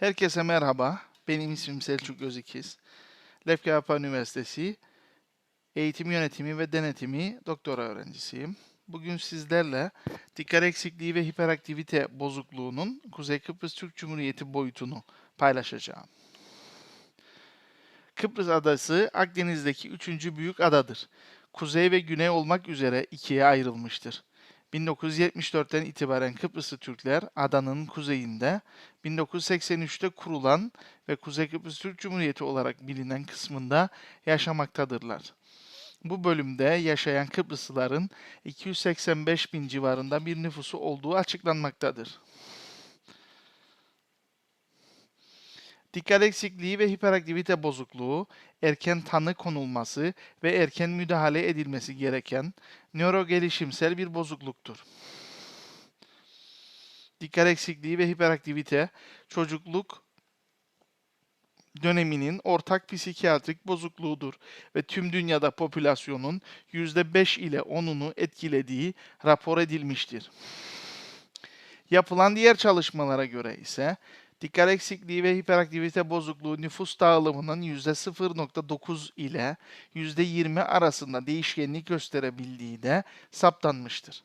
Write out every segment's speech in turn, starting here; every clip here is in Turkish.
Herkese merhaba. Benim ismim Selçuk Gözikiz. Lefkapa Üniversitesi Eğitim Yönetimi ve Denetimi doktora öğrencisiyim. Bugün sizlerle dikkat eksikliği ve hiperaktivite bozukluğunun Kuzey Kıbrıs Türk Cumhuriyeti boyutunu paylaşacağım. Kıbrıs Adası Akdeniz'deki üçüncü büyük adadır. Kuzey ve güney olmak üzere ikiye ayrılmıştır. 1974'ten itibaren Kıbrıslı Türkler adanın kuzeyinde, 1983'te kurulan ve Kuzey Kıbrıs Türk Cumhuriyeti olarak bilinen kısmında yaşamaktadırlar. Bu bölümde yaşayan Kıbrıslıların 285 bin civarında bir nüfusu olduğu açıklanmaktadır. Dikkat eksikliği ve hiperaktivite bozukluğu, erken tanı konulması ve erken müdahale edilmesi gereken nörogelişimsel bir bozukluktur. Dikkat eksikliği ve hiperaktivite, çocukluk döneminin ortak psikiyatrik bozukluğudur ve tüm dünyada popülasyonun %5 ile 10'unu etkilediği rapor edilmiştir. Yapılan diğer çalışmalara göre ise dikkat eksikliği ve hiperaktivite bozukluğu nüfus dağılımının %0.9 ile %20 arasında değişkenlik gösterebildiği de saptanmıştır.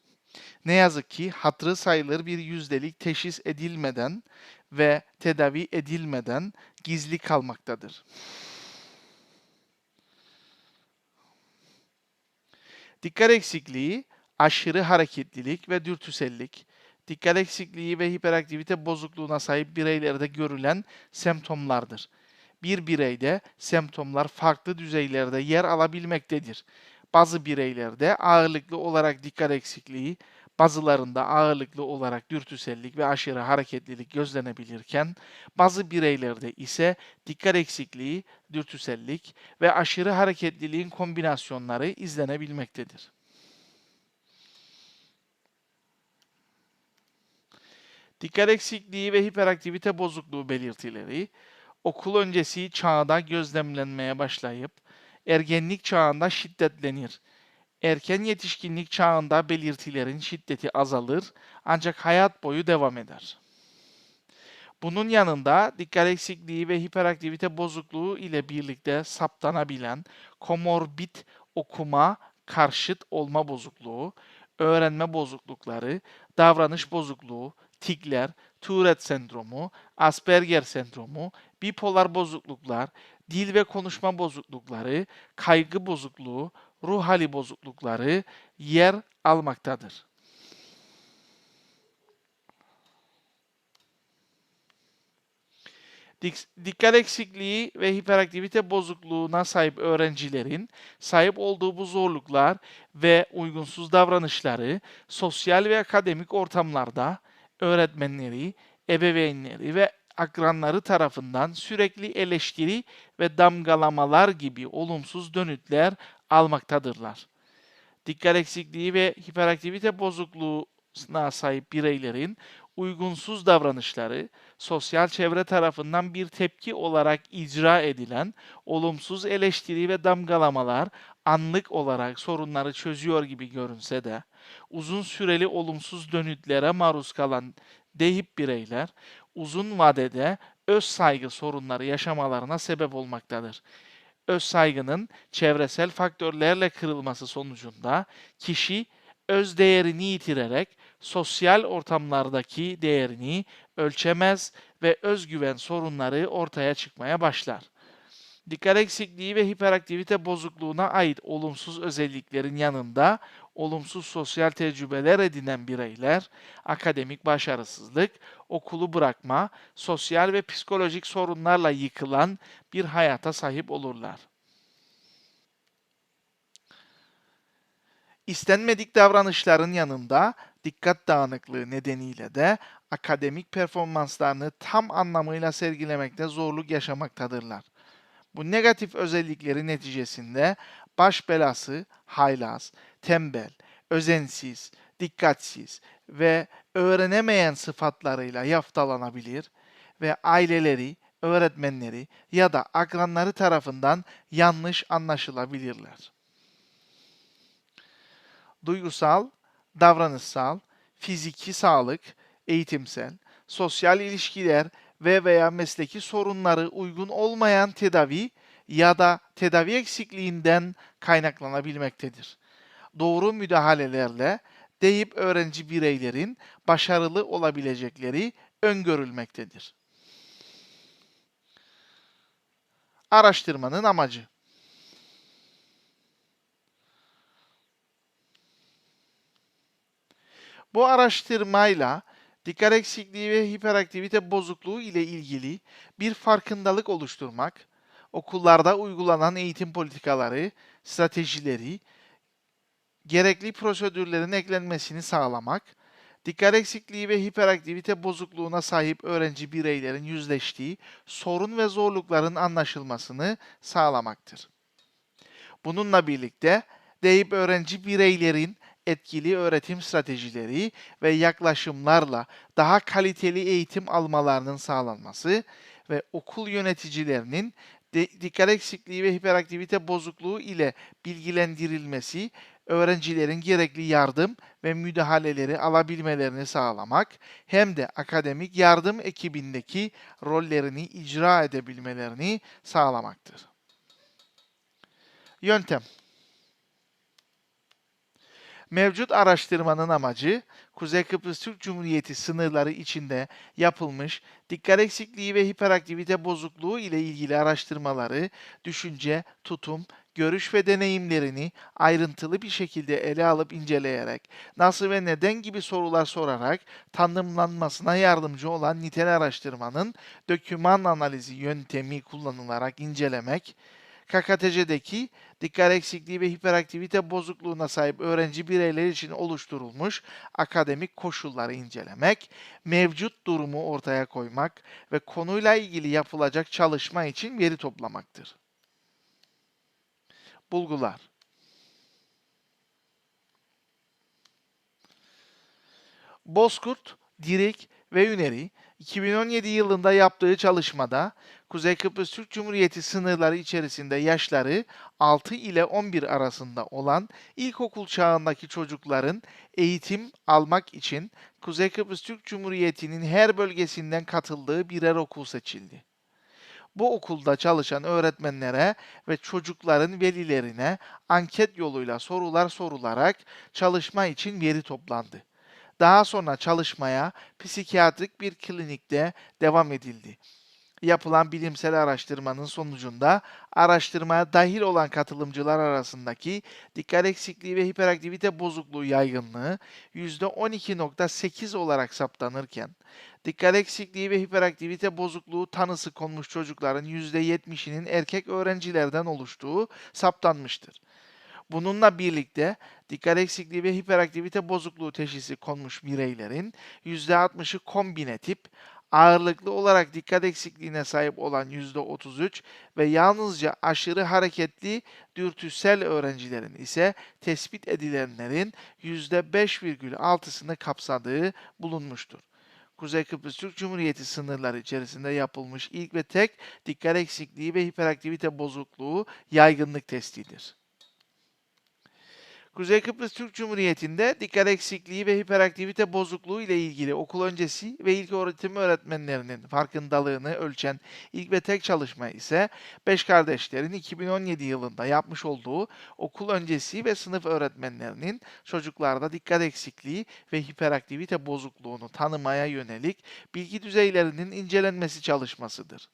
Ne yazık ki hatırı sayılır bir yüzdelik teşhis edilmeden ve tedavi edilmeden gizli kalmaktadır. Dikkat eksikliği, aşırı hareketlilik ve dürtüsellik, dikkat eksikliği ve hiperaktivite bozukluğuna sahip bireylerde görülen semptomlardır. Bir bireyde semptomlar farklı düzeylerde yer alabilmektedir. Bazı bireylerde ağırlıklı olarak dikkat eksikliği, bazılarında ağırlıklı olarak dürtüsellik ve aşırı hareketlilik gözlenebilirken, bazı bireylerde ise dikkat eksikliği, dürtüsellik ve aşırı hareketliliğin kombinasyonları izlenebilmektedir. Dikkat eksikliği ve hiperaktivite bozukluğu belirtileri okul öncesi çağda gözlemlenmeye başlayıp ergenlik çağında şiddetlenir. Erken yetişkinlik çağında belirtilerin şiddeti azalır ancak hayat boyu devam eder. Bunun yanında dikkat eksikliği ve hiperaktivite bozukluğu ile birlikte saptanabilen komorbid okuma karşıt olma bozukluğu, öğrenme bozuklukları, davranış bozukluğu, tikler, Tourette sendromu, Asperger sendromu, bipolar bozukluklar, dil ve konuşma bozuklukları, kaygı bozukluğu, ruh hali bozuklukları yer almaktadır. Dik- Dikkat eksikliği ve hiperaktivite bozukluğuna sahip öğrencilerin sahip olduğu bu zorluklar ve uygunsuz davranışları sosyal ve akademik ortamlarda öğretmenleri, ebeveynleri ve akranları tarafından sürekli eleştiri ve damgalamalar gibi olumsuz dönütler almaktadırlar. Dikkat eksikliği ve hiperaktivite bozukluğuna sahip bireylerin uygunsuz davranışları sosyal çevre tarafından bir tepki olarak icra edilen olumsuz eleştiri ve damgalamalar anlık olarak sorunları çözüyor gibi görünse de uzun süreli olumsuz dönütlere maruz kalan deyip bireyler uzun vadede öz saygı sorunları yaşamalarına sebep olmaktadır. Öz saygının çevresel faktörlerle kırılması sonucunda kişi öz değerini yitirerek sosyal ortamlardaki değerini ölçemez ve özgüven sorunları ortaya çıkmaya başlar. Dikkat eksikliği ve hiperaktivite bozukluğuna ait olumsuz özelliklerin yanında olumsuz sosyal tecrübeler edinen bireyler, akademik başarısızlık, okulu bırakma, sosyal ve psikolojik sorunlarla yıkılan bir hayata sahip olurlar. İstenmedik davranışların yanında dikkat dağınıklığı nedeniyle de akademik performanslarını tam anlamıyla sergilemekte zorluk yaşamaktadırlar. Bu negatif özellikleri neticesinde baş belası, haylaz, tembel, özensiz, dikkatsiz ve öğrenemeyen sıfatlarıyla yaftalanabilir ve aileleri, öğretmenleri ya da akranları tarafından yanlış anlaşılabilirler. Duygusal, davranışsal, fiziki sağlık, eğitimsel, sosyal ilişkiler ve veya mesleki sorunları uygun olmayan tedavi ya da tedavi eksikliğinden kaynaklanabilmektedir. Doğru müdahalelerle deyip öğrenci bireylerin başarılı olabilecekleri öngörülmektedir. Araştırmanın amacı Bu araştırmayla dikkat eksikliği ve hiperaktivite bozukluğu ile ilgili bir farkındalık oluşturmak, okullarda uygulanan eğitim politikaları, stratejileri, gerekli prosedürlerin eklenmesini sağlamak, dikkat eksikliği ve hiperaktivite bozukluğuna sahip öğrenci bireylerin yüzleştiği sorun ve zorlukların anlaşılmasını sağlamaktır. Bununla birlikte deyip öğrenci bireylerin etkili öğretim stratejileri ve yaklaşımlarla daha kaliteli eğitim almalarının sağlanması ve okul yöneticilerinin dikkat eksikliği ve hiperaktivite bozukluğu ile bilgilendirilmesi, öğrencilerin gerekli yardım ve müdahaleleri alabilmelerini sağlamak, hem de akademik yardım ekibindeki rollerini icra edebilmelerini sağlamaktır. Yöntem Mevcut araştırmanın amacı, Kuzey Kıbrıs Türk Cumhuriyeti sınırları içinde yapılmış dikkat eksikliği ve hiperaktivite bozukluğu ile ilgili araştırmaları, düşünce, tutum, görüş ve deneyimlerini ayrıntılı bir şekilde ele alıp inceleyerek, nasıl ve neden gibi sorular sorarak tanımlanmasına yardımcı olan nitel araştırmanın döküman analizi yöntemi kullanılarak incelemek, KKTC'deki dikkat eksikliği ve hiperaktivite bozukluğuna sahip öğrenci bireyler için oluşturulmuş akademik koşulları incelemek, mevcut durumu ortaya koymak ve konuyla ilgili yapılacak çalışma için veri toplamaktır. Bulgular Bozkurt, Dirik ve Üneri 2017 yılında yaptığı çalışmada Kuzey Kıbrıs Türk Cumhuriyeti sınırları içerisinde yaşları 6 ile 11 arasında olan ilkokul çağındaki çocukların eğitim almak için Kuzey Kıbrıs Türk Cumhuriyeti'nin her bölgesinden katıldığı birer okul seçildi. Bu okulda çalışan öğretmenlere ve çocukların velilerine anket yoluyla sorular sorularak çalışma için veri toplandı. Daha sonra çalışmaya psikiyatrik bir klinikte devam edildi. Yapılan bilimsel araştırmanın sonucunda araştırmaya dahil olan katılımcılar arasındaki dikkat eksikliği ve hiperaktivite bozukluğu yaygınlığı %12.8 olarak saptanırken, dikkat eksikliği ve hiperaktivite bozukluğu tanısı konmuş çocukların %70'inin erkek öğrencilerden oluştuğu saptanmıştır. Bununla birlikte dikkat eksikliği ve hiperaktivite bozukluğu teşhisi konmuş bireylerin %60'ı kombine tip, ağırlıklı olarak dikkat eksikliğine sahip olan %33 ve yalnızca aşırı hareketli dürtüsel öğrencilerin ise tespit edilenlerin %5,6'sını kapsadığı bulunmuştur. Kuzey Kıbrıs Türk Cumhuriyeti sınırları içerisinde yapılmış ilk ve tek dikkat eksikliği ve hiperaktivite bozukluğu yaygınlık testidir. Kuzey Kıbrıs Türk Cumhuriyeti'nde dikkat eksikliği ve hiperaktivite bozukluğu ile ilgili okul öncesi ve ilk öğretim öğretmenlerinin farkındalığını ölçen ilk ve tek çalışma ise Beş Kardeşler'in 2017 yılında yapmış olduğu okul öncesi ve sınıf öğretmenlerinin çocuklarda dikkat eksikliği ve hiperaktivite bozukluğunu tanımaya yönelik bilgi düzeylerinin incelenmesi çalışmasıdır.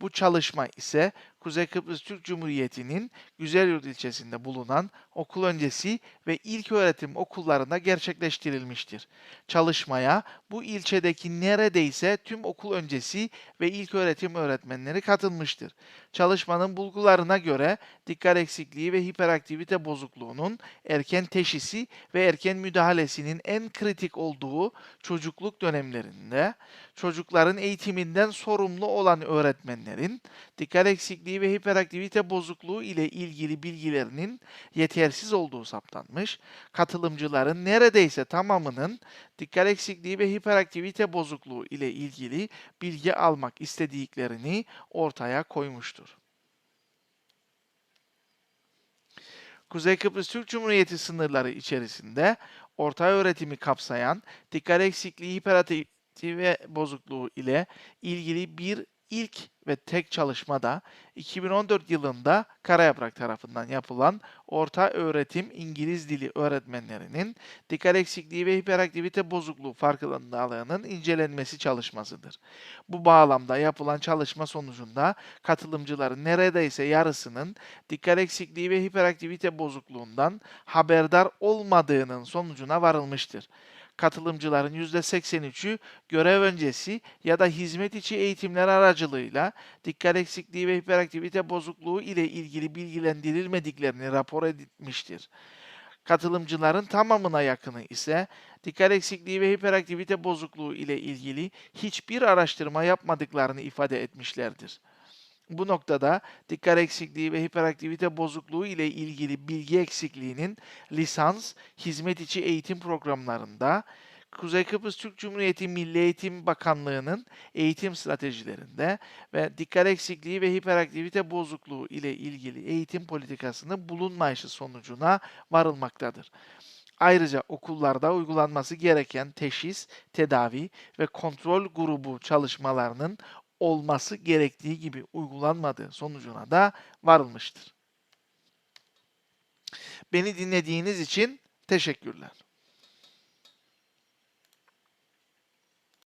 Bu çalışma ise Kuzey Kıbrıs Türk Cumhuriyeti'nin Güzelyurt ilçesinde bulunan okul öncesi ve ilköğretim okullarında gerçekleştirilmiştir. Çalışmaya bu ilçedeki neredeyse tüm okul öncesi ve ilköğretim öğretmenleri katılmıştır. Çalışmanın bulgularına göre dikkat eksikliği ve hiperaktivite bozukluğunun erken teşhisi ve erken müdahalesinin en kritik olduğu çocukluk dönemlerinde çocukların eğitiminden sorumlu olan öğretmenlerin dikkat eksikliği ve hiperaktivite bozukluğu ile ilgili bilgilerinin yetersiz olduğu saptanmış, katılımcıların neredeyse tamamının dikkat eksikliği ve hiperaktivite bozukluğu ile ilgili bilgi almak istediklerini ortaya koymuştur. Kuzey Kıbrıs Türk Cumhuriyeti sınırları içerisinde orta öğretimi kapsayan dikkat eksikliği hiperaktivite bozukluğu ile ilgili bir ilk ve tek çalışmada 2014 yılında Karayaprak tarafından yapılan orta öğretim İngiliz dili öğretmenlerinin dikkat eksikliği ve hiperaktivite bozukluğu farkındalığının incelenmesi çalışmasıdır. Bu bağlamda yapılan çalışma sonucunda katılımcıların neredeyse yarısının dikkat eksikliği ve hiperaktivite bozukluğundan haberdar olmadığının sonucuna varılmıştır katılımcıların %83'ü görev öncesi ya da hizmet içi eğitimler aracılığıyla dikkat eksikliği ve hiperaktivite bozukluğu ile ilgili bilgilendirilmediklerini rapor etmiştir. Katılımcıların tamamına yakını ise dikkat eksikliği ve hiperaktivite bozukluğu ile ilgili hiçbir araştırma yapmadıklarını ifade etmişlerdir. Bu noktada dikkat eksikliği ve hiperaktivite bozukluğu ile ilgili bilgi eksikliğinin lisans, hizmet içi eğitim programlarında, Kuzey Kıbrıs Türk Cumhuriyeti Milli Eğitim Bakanlığı'nın eğitim stratejilerinde ve dikkat eksikliği ve hiperaktivite bozukluğu ile ilgili eğitim politikasının bulunmayışı sonucuna varılmaktadır. Ayrıca okullarda uygulanması gereken teşhis, tedavi ve kontrol grubu çalışmalarının olması gerektiği gibi uygulanmadığı sonucuna da varılmıştır. Beni dinlediğiniz için teşekkürler.